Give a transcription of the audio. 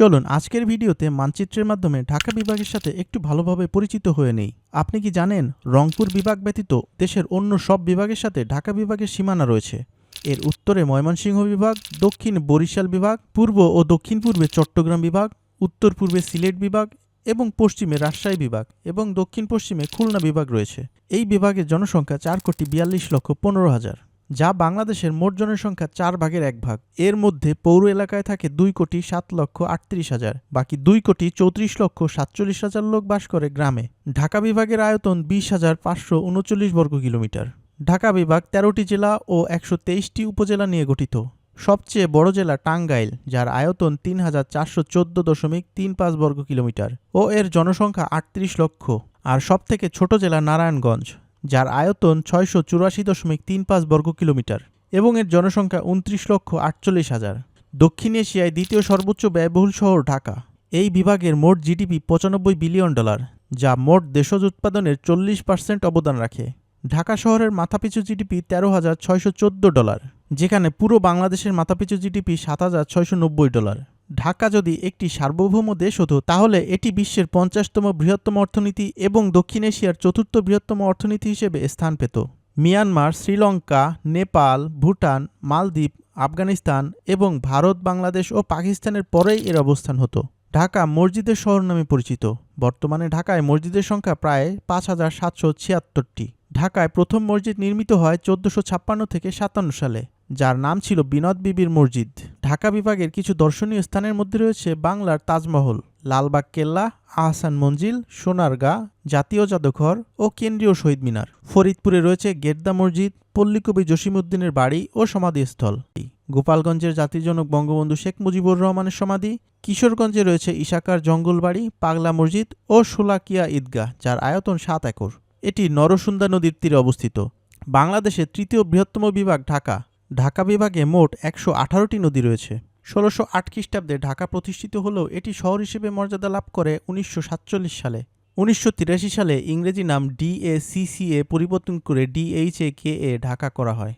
চলুন, আজকের ভিডিওতে মানচিত্রের মাধ্যমে ঢাকা বিভাগের সাথে একটু ভালোভাবে পরিচিত হয়ে নেই। আপনি কি জানেন, রংপুর বিভাগ ব্যতীত দেশের অন্য সব বিভাগের সাথে ঢাকা বিভাগের সীমানা রয়েছে। এর উত্তরে ময়মনসিংহ বিভাগ, দক্ষিণ বরিশাল বিভাগ, পূর্ব ও দক্ষিণ পূর্বে চট্টগ্রাম বিভাগ, উত্তর পূর্বে সিলেট বিভাগ এবং পশ্চিমে রাজশাহী বিভাগ এবং দক্ষিণ পশ্চিমে খুলনা বিভাগ রয়েছে। এই বিভাগের জনসংখ্যা চার কোটি বিয়াল্লিশ লক্ষ পনেরো হাজার। যা বাংলাদেশের মোট জনসংখ্যা চার ভাগের এক ভাগ। এর মধ্যে পৌর এলাকায় থাকে দুই কোটি সাত লক্ষ আটত্রিশ হাজার, বাকি দুই কোটি চৌত্রিশ লক্ষ সাতচল্লিশ হাজার লোক বাস করে গ্রামে। ঢাকা বিভাগের আয়তন বিশ হাজার পাঁচশো উনচল্লিশ বর্গ কিলোমিটার। ঢাকা বিভাগ তেরোটি জেলা ও একশো তেইশটি উপজেলা নিয়ে গঠিত। সবচেয়ে বড় জেলা টাঙ্গাইল, যার আয়তন তিন হাজার চারশো চোদ্দ দশমিক তিন পাঁচ বর্গ কিলোমিটার ও এর জনসংখ্যা আটত্রিশ লক্ষ। আর সবথেকে ছোট জেলা নারায়ণগঞ্জ যার আয়তন ছয়শো চুরাশি দশমিক তিন পাঁচ বর্গ কিলোমিটার এবং এর জনসংখ্যা উনত্রিশ লক্ষ আটচল্লিশ হাজার। দক্ষিণ এশিয়ায় দ্বিতীয় সর্বোচ্চ ব্যয়বহুল শহর ঢাকা। এই বিভাগের মোট জিডিপি পঁচানব্বই বিলিয়ন ডলার, যা মোট দেশজ উৎপাদনের চল্লিশ পার্সেন্ট অবদান রাখে। ঢাকা শহরের মাথাপিছু জিডিপি তেরো হাজার ছয়শো চোদ্দ ডলার, যেখানে পুরো বাংলাদেশের মাথাপিছু জিডিপি সাত হাজার ছয়শো নব্বই ডলার। ঢাকা যদি একটি সার্বভৌম দেশ হতো, তাহলে এটি বিশ্বের পঞ্চাশতম বৃহত্তম অর্থনীতি এবং দক্ষিণ এশিয়ার চতুর্থ বৃহত্তম অর্থনীতি হিসেবে স্থান পেত। মিয়ানমার, শ্রীলঙ্কা, নেপাল, ভুটান, মালদ্বীপ, আফগানিস্তান এবং ভারত, বাংলাদেশ ও পাকিস্তানের পরেই এর অবস্থান হতো। ঢাকা মসজিদের শহর নামে পরিচিত। বর্তমানে ঢাকায় মসজিদের সংখ্যা প্রায় পাঁচ হাজার সাতশো ছিয়াত্তরটি। ঢাকায় প্রথম মসজিদ নির্মিত হয় চোদ্দশো ছাপ্পান্ন থেকে সাতান্ন সালে। যার নাম ছিল বিনোদ বিবির মসজিদ। ঢাকা বিভাগের কিছু দর্শনীয় স্থানের মধ্যে রয়েছে বাংলার তাজমহল, লালবাগ কেল্লা, আহসান মঞ্জিল, সোনারগাঁ, জাতীয় জাদুঘর ও কেন্দ্রীয় শহীদ মিনার। ফরিদপুরে রয়েছে গেদ্দা মসজিদ, পল্লীকবি জসিমউদ্দিনের বাড়ি ও সমাধিস্থল। গোপালগঞ্জের জাতিজনক বঙ্গবন্ধু শেখ মুজিবুর রহমানের সমাধি, কিশোরগঞ্জে রয়েছে ইশাকার জঙ্গলবাড়ি পাগলা মসজিদ ও সোলাকিয়া ঈদগাহ, যার আয়তন সাত একর। এটি নরসুন্দা নদীর তীরে অবস্থিত। বাংলাদেশের তৃতীয় বৃহত্তম বিভাগ ঢাকা। ঢাকা বিভাগে মোট একশো আঠারোটি নদী রয়েছে। ষোলোশো আট খ্রিস্টাব্দে ঢাকা প্রতিষ্ঠিত হলেও এটি শহর হিসেবে মর্যাদা লাভ করে উনিশশো সাতচল্লিশ সালে। উনিশশো তিরাশি সালে ইংরেজি নাম ডিএসিসিএ পরিবর্তন করে ডিএইচএ কে এ ঢাকা করা হয়।